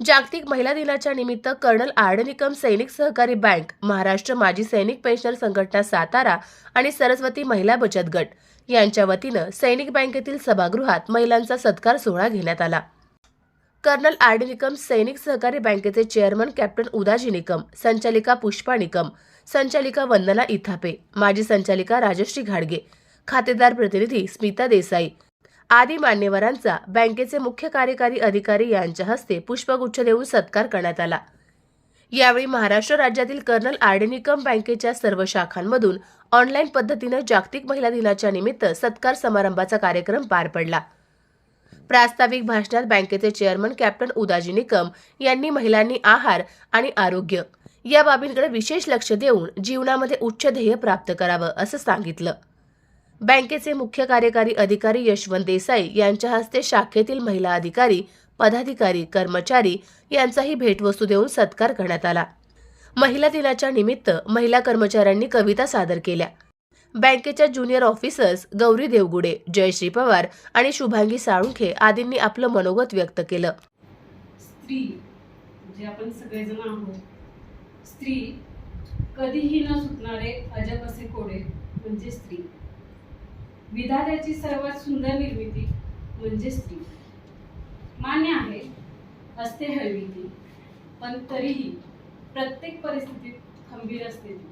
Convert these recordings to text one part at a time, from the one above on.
जागतिक महिला दिनाच्या निमित्त कर्नल आडनिकम सैनिक सहकारी बँक महाराष्ट्र माजी सैनिक पेन्शनर संघटना सातारा आणि सरस्वती महिला बचत गट यांच्या वतीनं सैनिक बँकेतील सभागृहात महिलांचा सत्कार सोहळा घेण्यात आला. कर्नल आर डी निकम सैनिक सहकारी बँकेचे चेअरमन कॅप्टन उदाजी निकम संचालिका पुष्पा निकम संचालिका वंदना इथापे माजी संचालिका राजश्री घाडगे खातेदार प्रतिनिधी स्मिता देसाई आदी मान्यवरांचा बँकेचे मुख्य कार्यकारी अधिकारी यांच्या हस्ते पुष्पगुच्छ देऊन सत्कार करण्यात आला. यावेळी महाराष्ट्र राज्यातील कर्नल आर्डेनिकम बँकेच्या सर्व शाखांमधून ऑनलाईन पद्धतीनं जागतिक महिला दिनाच्या निमित्त सत्कार समारंभाचा कार्यक्रम पार पडला. प्रास्ताविक भाषणात बँकेचे चेअरमन कॅप्टन उदाजी निकम यांनी महिलांनी आहार आणि आरोग्य या बाबींकडे विशेष लक्ष देऊन जीवनामध्ये उच्च ध्येय प्राप्त करावं असं सांगितलं. बँकेचे मुख्य कार्यकारी अधिकारी यशवंत देसाई यांच्या हस्ते शाखेतील महिला अधिकारी पदाधिकारी कर्मचारी यांचाही भेटवस्तू देऊन सत्कार करण्यात आला. महिला दिनाच्या निमित्त महिला कर्मचाऱ्यांनी कविता सादर केल्या. बँकेच्या ज्युनियर ऑफिसर्स गौरी देवगुडे जयश्री पवार आणि शुभांगी साळुंखे आदींनी आपलं मनोगत व्यक्त केलं. स्त्री जे आपण सगळेजण आहोत स्त्री कधीही न सुटणारे अजब असे कोडे म्हणजे स्त्री. विधात्याची सर्वात सुंदर निर्मिती म्हणजे स्त्री. मान्य आहे असते हळवी ती पण तरीही प्रत्येक परिस्थितीत खंबीर असते ती.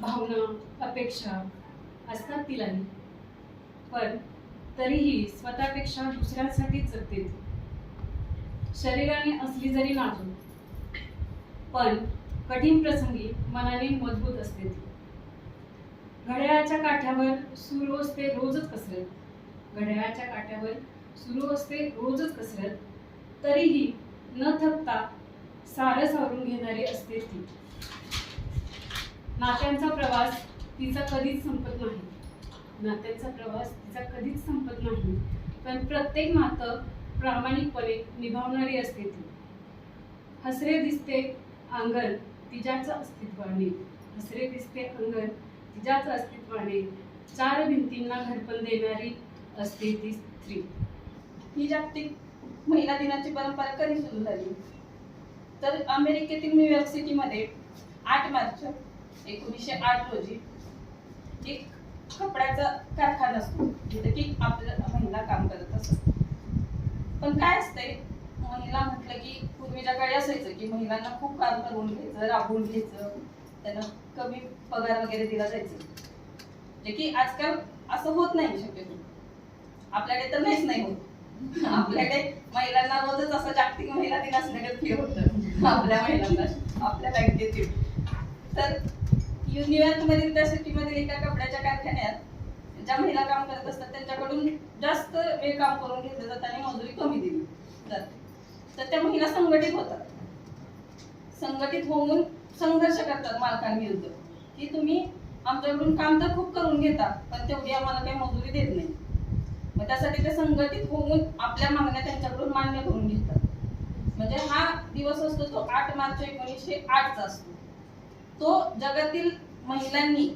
भावना अपेक्षा असतात तिलाही. पण तरीही स्वतःपेक्षा दुसऱ्यांसाठी जगते ती. शरीराने असली जरी नाजूक पण कठीण प्रसंगी मनाने मजबूत असते ती. घड्याळाच्या काठ्यावर सुरू असते रोजच कसरत. घड्याळाच्या काठ्यावर सुरू असते रोजच कसरत. तरीही न थकता सारं सावरून घेणारी असते ती. नात्यांचा प्रवास तिचा कधीच संपत नाही. नात्यांचा प्रवास तिचा कधीच संपत नाही. पण प्रत्येक नातं प्रामाणिकपणे निभावणारी असते ती. हसरे दिसते अंगण तिच्याच अस्तित्वाने. हसरे दिसते अंगण तिच्याच अस्तित्वाने चार भिंतींना घडपण देणारी असते ती स्त्री. ही जागतिक महिला दिनाची परंपरा कधी सुरू झाली? तर अमेरिकेतील न्यूयॉर्क सिटीमध्ये आठ मार्च एकोणीसशे आठ रोजी एक कपड्याचा कारखाना असतो जिथे की आपल्या महिला काम करत असत पण काय असतंय? महिला म्हटलं की पूर्वीच्या काळी असायचं की महिलांना खूप काम करून घ्यायचं राबवून घ्यायचं. त्यांना कमी पगार वगैरे दिला जायचं. जे की आजकाल असं होत नाही शक्यतो. आपल्याकडे तर नाहीच नाही होत. आपल्याकडे महिलांना रोजच असं जागतिक महिला दिन असल्यागत फील होतं. आपल्या महिलांना आपल्या बँकेत तर न्यूयॉर्क मधील त्या सिटीमधील एका कपड्याच्या कारखान्यात ज्या महिला काम करत असतात त्यांच्याकडून जास्त वेळ काम करून घेतलं जातं आणि मजुरी कमी दिली जाते. तर त्या महिला संघटित होतात. संघटित होऊन संघर्ष करतात मालकांविरुद्ध. की तुम्ही आमच्याकडून काम तर खूप करून घेता पण तेवढी आम्हाला काही मजुरी देत नाही. मग त्यासाठी ते संघटित होऊन आपल्या मागण्या त्यांच्याकडून मान्य करून घेतात. म्हणजे हा दिवस असतो तो आठ मार्च एकोणीसशे आठचा असतो. तो जगातील महिलांनी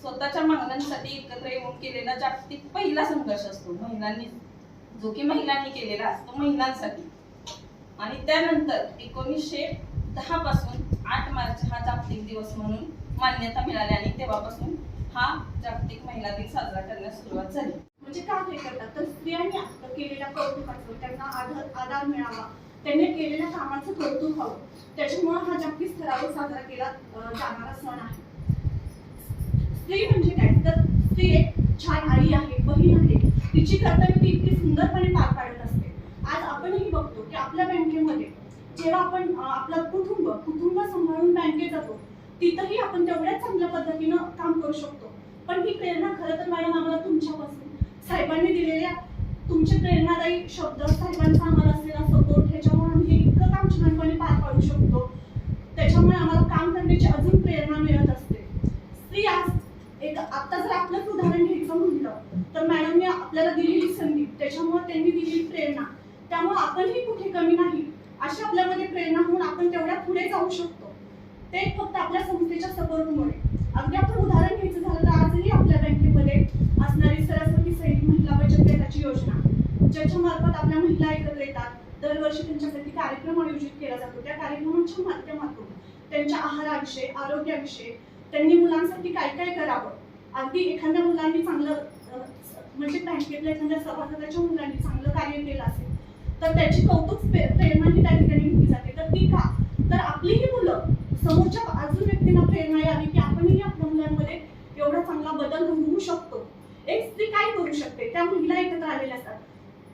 स्वतःच्या मागण्यांसाठी एकत्र येऊन केलेला जागतिक पहिला संघर्ष असतो. महिलांनी जो की महिलांनी केलेला असतो महिलांसाठी. आणि त्यानंतर एकोणीसशे दहा पासून आठ मार्च हा जागतिक दिवस म्हणून मान्यता मिळाली आणि तेव्हापासून हा जागतिक महिला दिन साजरा करण्यास सुरुवात झाली. म्हणजे का हे करतात? तर स्त्रियांनी आपलं केलेल्या कौतुकाचं त्यांना आधार आधार मिळावा. त्यांनी केलेल्या कामाचं कौतुक व्हावं. त्याच्यामुळे हा जागतिक स्तरावर साजरा केला जाणारा सण आहे. स्त्री म्हणजे काय? तर स्त्री एक छान आई आहे बहीण आहे. तिची कर्तव्य ती इतकी सुंदरपणे पार पाडत असते आज आपणही बघतो की आपल्या बँकेमध्ये जेव्हा आपण आपलं कुटुंब कुटुंब सांभाळून बँकेत जातो तिथंही आपण तेवढ्याच चांगल्या पद्धतीनं काम करू शकतो. पण ही प्रेरणा खरं तर मॅडम आम्हाला तुमच्यापासून. साहेबांनी दिलेल्या तुमचे प्रेरणादायी शब्द साहेबांचा आम्हाला असलेला सपोर्ट ह्याच्यामुळे आम्ही इतकं काम छानपणे पार पाडू शकतो. त्याच्यामुळे आम्हाला काम करण्याची अजून प्रेरणा मिळत असते. स्त्री आज एक आता जर आपलंच उदाहरण घ्यायचं म्हटलं तर मॅडमने आपल्याला दिलेली संधी त्याच्यामुळे त्यांनी दिलेली प्रेरणा त्यामुळे आपणही कुठे कमी नाही. अशी आपल्यामध्ये प्रेरणा होऊन आपण तेवढ्या पुढे जाऊ शकतो. ते फक्त आपल्या संस्थेच्या सपोर्टमुळे. अगदी आपण उदाहरण घ्यायचं झालं तर आजही आपल्या बँकेमध्ये असणारी सरस्वती सैनिक महिला बचत गटाची योजना ज्याच्या मार्फत आपल्या महिला एकत्र येतात. दरवर्षी त्यांच्यासाठी कार्यक्रम आयोजित केला जातो. त्या कार्यक्रमाच्या माध्यमातून त्यांच्या आहाराविषयी आरोग्याविषयी त्यांनी मुलांसाठी काय काय करावं? अगदी एखाद्या मुलांनी चांगलं म्हणजे बँकेतल्या एखाद्या सभासदाच्या मुलांनी चांगलं कार्य केलं असेल तर त्याची कौतुक प्रे- प्रेरणाही त्या ठिकाणी घेतली जाते. तर ती का? तर आपलीही मुलं समोरच्या अजून व्यक्तींना प्रेरणा यावी की आपणही आपल्या मुलांमध्ये एवढा चांगला बदल घडवू शकतो. एक स्त्री काय करू शकते? त्या महिला एकत्र आलेल्या असतात.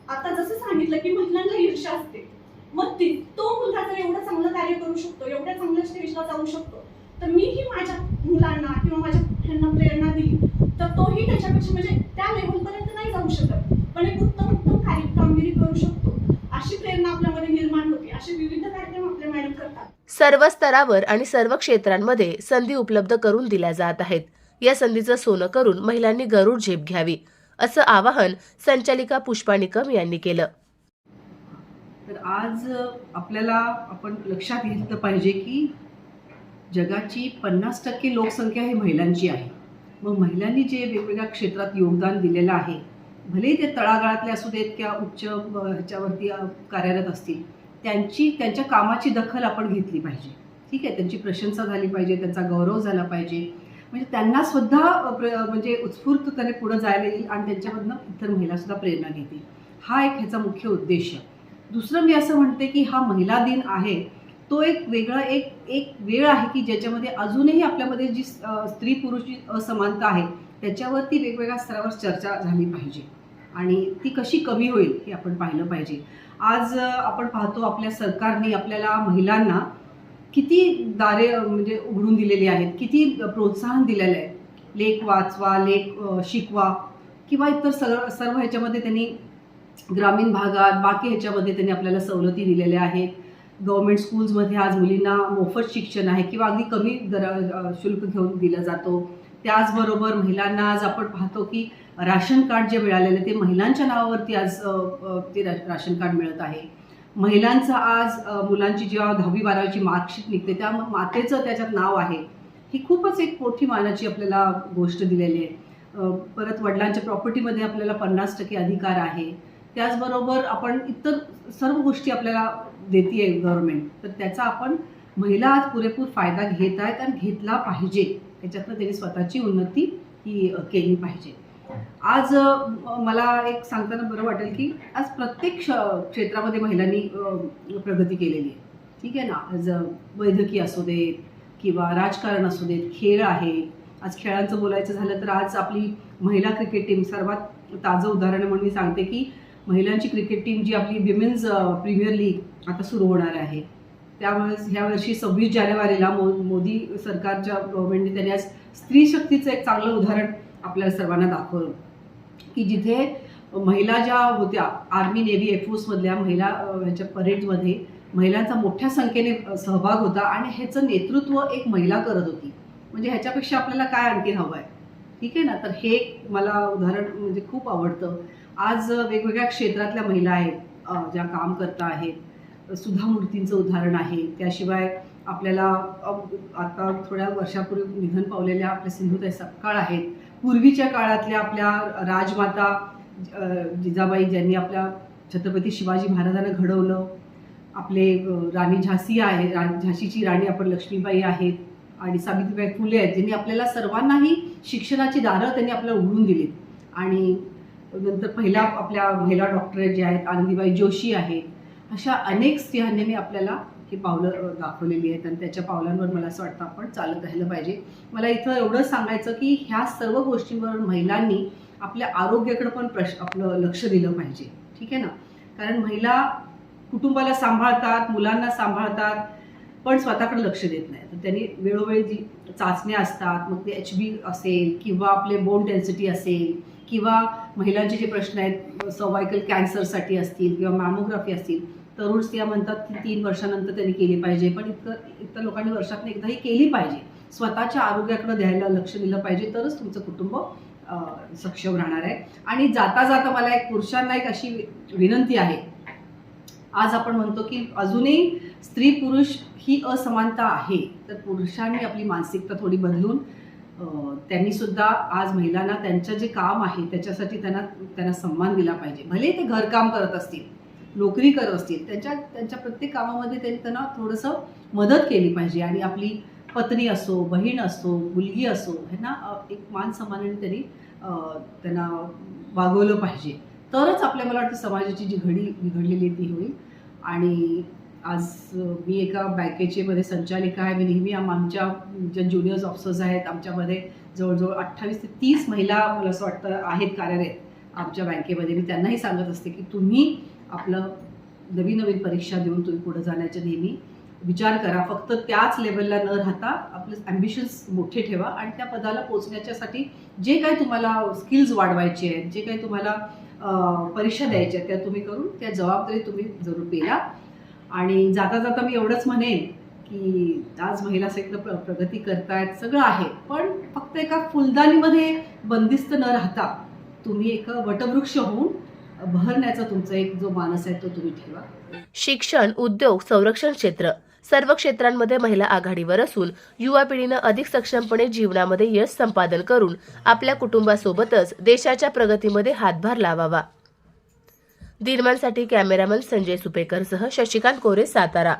आता जसं सांगितलं की महिलांना ईर्षा असते. मग ती तो मुलगा जर एवढं चांगलं कार्य करू शकतो एवढ्या चांगल्या स्टेजला जाऊ शकतो तर मीही माझ्या मुलांना किंवा माझ्या ह्यांना प्रेरणा दिली तर तोही त्याच्यापेक्षा म्हणजे त्या लेवलपर्यंत नाही जाऊ शकत. पण एक उत्तम उत्तम कार्य कामगिरी करू शकतो अशी प्रेरणा आपल्यामध्ये निर्माण होते असे विविध कार्यक्रम आपल्या मॅडम करतात. सर्व स्तरावर आणि सर्व क्षेत्रांमध्ये संधी उपलब्ध करून दिल्या जात आहेत. या संधीचं सोनं करून महिलांनी गरुड झेप घ्यावी असं आवाहन संचालिका पुष्पा निकम यांनी केलं. तर आज आपल्याला आपण लक्षात घेतलं पाहिजे की जगाची पन्नास टक्के लोकसंख्या ही महिलांची आहे. मग महिलांनी जे वेगवेगळ्या क्षेत्रात योगदान दिलेलं आहे भलेही ते तळागाळातले असू देत किंवा उच्च ह्याच्यावरती कार्यरत असतील त्यांची त्यांच्या कामाची दखल आपण घेतली पाहिजे. ठीक आहे? त्यांची प्रशंसा झाली पाहिजे त्यांचा गौरव झाला पाहिजे. म्हणजे त्यांना सुद्धा प्र म्हणजे उत्स्फूर्तपणे पुढं जायला येईल आणि त्यांच्यामधनं इतर महिलासुद्धा प्रेरणा घेतील. हा एक ह्याचा मुख्य उद्देश दुसरं मी असं म्हणते की हा महिला दिन आहे तो एक वेगळा एक एक वेळ आहे की ज्याच्यामध्ये अजूनही आपल्यामध्ये जी स्त्री पुरुषची असमानता आहे त्याच्यावरती वेगवेगळ्या स्तरावर चर्चा झाली पाहिजे. आणि ती कशी कमी होईल हे आपण पाहिलं पाहिजे. आज आपण पाहतो आपल्या सरकारने आपल्याला महिलांना किती दारे म्हणजे उघडून दिलेली आहेत किती प्रोत्साहन दिलेलं आहे. लेख वाचवा लेख शिकवा किंवा इतर सर्व सर्व ह्याच्यामध्ये त्यांनी ग्रामीण भागात बाकी ह्याच्यामध्ये त्यांनी आपल्याला सवलती दिलेल्या आहेत. गव्हर्मेंट स्कूल्समध्ये आज मुलींना मोफत शिक्षण आहे किंवा अगदी कमी दर शुल्क घेऊन दिलं जातो. त्याचबरोबर महिलांना आज आपण पाहतो की राशन कार्ड जे मिळालेलं आहे ते महिलांच्या नावावरती आज ते राशन कार्ड मिळत आहे. महिलांचं आज मुलांची जेव्हा दहावी बारावीची मार्कशीट निघते त्या मातेचं त्याच्यात नाव आहे. ही खूपच एक मोठी मानाची आपल्याला गोष्ट दिलेली आहे. परत वडिलांच्या प्रॉपर्टीमध्ये आपल्याला पन्नास टक्के अधिकार आहे. त्याचबरोबर आपण इतर सर्व गोष्टी आपल्याला देते आहे गव्हर्नमेंट तर त्याचा आपण महिला आज पुरेपूर फायदा घेत आहेत आणि घेतला पाहिजे. त्याच्यातनं त्यांनी स्वतःची उन्नती ही केली पाहिजे. आज मला एक सांगताना बरं वाटेल की आज प्रत्येक क्ष क्षेत्रामध्ये महिलांनी प्रगती केलेली आहे. ठीक आहे ना? आज वैद्यकीय असू देत किंवा राजकारण असू देत खेळ आहे. आज खेळांचं बोलायचं झालं तर आज आपली महिला क्रिकेट टीम सर्वात ताजं उदाहरण म्हणून मी सांगते की महिलांची क्रिकेट टीम जी आपली विमेन्स प्रीमियर लीग आता सुरू होणार आहे. त्यामुळेच ह्या वर्षी सव्वीस जानेवारीला मो मोदी सरकारच्या गव्हर्नमेंटने त्यांनी आज स्त्री शक्तीचं एक चांगलं उदाहरण आपल्याला सर्वांना दाखवलं. की जिथे महिला ज्या होत्या आर्मी नेव्ही एअरफोर्समधल्या महिला ह्याच्या परेडमध्ये महिलांचा मोठ्या संख्येने सहभाग होता आणि ह्याचं नेतृत्व एक महिला करत होती. म्हणजे ह्याच्यापेक्षा आपल्याला काय आणखी हवं आहे ठीक आहे ना? तर हे मला उदाहरण म्हणजे खूप आवडतं. आज वेगवेगळ्या क्षेत्रातल्या महिला आहेत ज्या काम करता आहेत. सुधा मूर्तींचं उदाहरण आहे. त्याशिवाय आपल्याला आता थोड्या वर्षापूर्वी निधन पावलेल्या आपल्या सिंधुताई सपकाळ आहेत. पूर्वीच्या काळातल्या आपल्या राजमाता जिजाबाई ज्यांनी आपल्या छत्रपती शिवाजी महाराजांना घडवलं. आपले राणी झाशी आहे रा झाशीची राणी आपण लक्ष्मीबाई आहेत आणि सावित्रीबाई फुले आहेत ज्यांनी आपल्याला सर्वांनाही शिक्षणाची दारं त्यांनी आपल्याला उघडून दिली आणि नंतर पहिल्या आपल्या महिला डॉक्टर ज्या आहेत आनंदीबाई जोशी आहेत. अशा अनेक स्त्रियांनी आपल्याला ही पावलं दाखवलेली आहेत आणि त्याच्या पावलांवर मला असं वाटतं आपण चालत राहिलं पाहिजे. मला इथं एवढंच सांगायचं की ह्या सर्व गोष्टींवर महिलांनी आपल्या आरोग्याकडे पण प्रश आपलं लक्ष दिलं पाहिजे. ठीक आहे ना? कारण महिला कुटुंबाला सांभाळतात मुलांना सांभाळतात पण स्वतःकडे लक्ष देत नाही तर त्यांनी वेळोवेळी जी चाचण्या असतात मग ते एच बी असेल किंवा आपले बोन डेन्सिटी असेल किंवा महिलांचे जे प्रश्न आहेत सर्वायकल कॅन्सरसाठी असतील किंवा मॅमोग्राफी असतील तरुण स्त्रिया म्हणतात की तीन वर्षानंतर त्यांनी केली पाहिजे पण इतकं इतर लोकांनी वर्षातून एकदा ही केली पाहिजे. स्वतःच्या आरोग्याकडे द्यायला लक्ष दिलं पाहिजे तरच तुमचं कुटुंब सक्षम राहणार आहे. आणि जाता जाता मला एक पुरुषांना एक अशी विनंती आहे. आज आपण म्हणतो की अजूनही स्त्री पुरुष ही असमानता आहे तर पुरुषांनी आपली मानसिकता थोडी बदलून त्यांनी सुद्धा आज महिलांना त्यांचं जे काम आहे त्याच्यासाठी त्यांना त्यांना सन्मान दिला पाहिजे. भले ते घरकाम करत असतील नोकरी करत असतील त्यांच्या त्यांच्या प्रत्येक कामामध्ये त्यांनी त्यांना थोडंसं मदत केली पाहिजे. आणि आपली पत्नी असो बहीण असो मुलगी असो ह्यांना एक मान सन्मानाने त्यांनी त्यांना वागवलं पाहिजे. तरच आपल्या मला वाटतं समाजाची जी घडी बिघडलेली ती होईल. आणि आज मी एका बँकेचे मध्ये संचालिका आहे. मी नेहमी आमच्या ज्या ज्युनियर्स ऑफिसर्स आहेत आमच्यामध्ये जवळजवळ अठ्ठावीस ते तीस महिला मला असं वाटतं आहेत कार्यरत आमच्या बँकेमध्ये. मी त्यांनाही सांगत असते की तुम्ही आपलं नवीन नवीन परीक्षा देऊन तुम्ही पुढे जाण्याचे नेहमी विचार करा. फक्त त्याच लेवलला न राहता आपले ॲम्बिशन्स मोठे ठेवा आणि त्या पदाला पोचण्याच्यासाठी जे काही तुम्हाला स्किल्स वाढवायचे आहेत जे काही तुम्हाला परीक्षा द्यायच्या आहेत त्या तुम्ही करून त्या जबाबदारी तुम्ही जरूर पेला आणि जाता जाता मी एवढंच म्हणेन की आज महिला सेक्टर प्र प्रगती करतायत सगळं आहे पण फक्त एका फुलदाणीमध्ये बंदिस्त न राहता तुम्ही एक वटवृक्ष होऊन बहरण्याचा तुमचा एक जो मानस आहे तो तुम्ही ठेवा. शिक्षण उद्योग संरक्षण क्षेत्र सर्व क्षेत्रांमध्ये महिला आघाडीवर असून युवा पिढीनं अधिक सक्षमपणे जीवनामध्ये यश संपादन करून आपल्या कुटुंबासोबतच देशाच्या प्रगतीमध्ये हातभार लावावा. दिनमानसाठी कॅमेरामन संजय सुपेकरसह शशिकांत कोरे सातारा.